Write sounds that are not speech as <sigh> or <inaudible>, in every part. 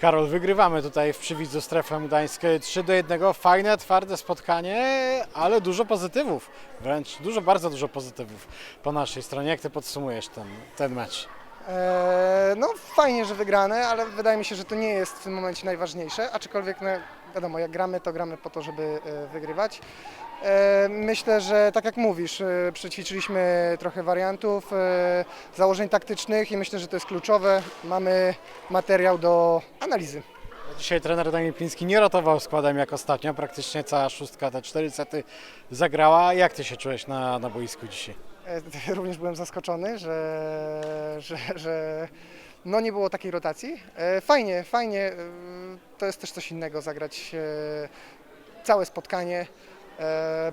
Karol, wygrywamy tutaj w Przywidzu Strefę Gdańsk 3 do 1. Fajne, twarde spotkanie, ale dużo pozytywów. Wręcz dużo, bardzo dużo pozytywów po naszej stronie. Jak ty podsumujesz ten, ten mecz? Eee, no fajnie, że wygrane, ale wydaje mi się, że to nie jest w tym momencie najważniejsze, aczkolwiek no, wiadomo, jak gramy, to gramy po to, żeby e, wygrywać. E, Myślę, że tak jak mówisz, e, przećwiczyliśmy trochę wariantów, e, założeń taktycznych i myślę, że to jest kluczowe. Mamy materiał do analizy. Dzisiaj trener Daniel Pliński nie rotował składem jak ostatnio, praktycznie cała szóstka, te cztery sety zagrała. Jak ty się czułeś na, na boisku dzisiaj? E, <laughs> Również byłem zaskoczony, że, że, że no nie było takiej rotacji. E, Fajnie, fajnie. e, To jest też coś innego zagrać całe spotkanie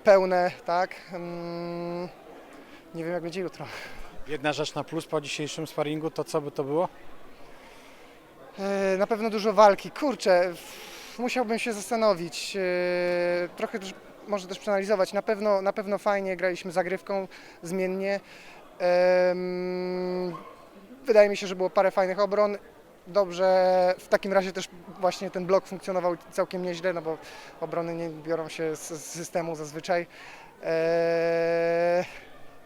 pełne, tak. Mm, Nie wiem jak będzie jutro. Jedna rzecz na plus po dzisiejszym sparingu, to co by to było? Na pewno dużo walki. Kurczę, musiałbym się zastanowić. Trochę może też przeanalizować. Na pewno, na pewno fajnie graliśmy zagrywką zmiennie. Wydaje mi się, że było parę fajnych obron. Dobrze, w takim razie też właśnie ten blok funkcjonował całkiem nieźle, no bo obrony nie biorą się z, systemu zazwyczaj.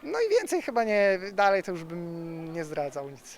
No i więcej chyba nie, dalej to już bym nie zdradzał nic.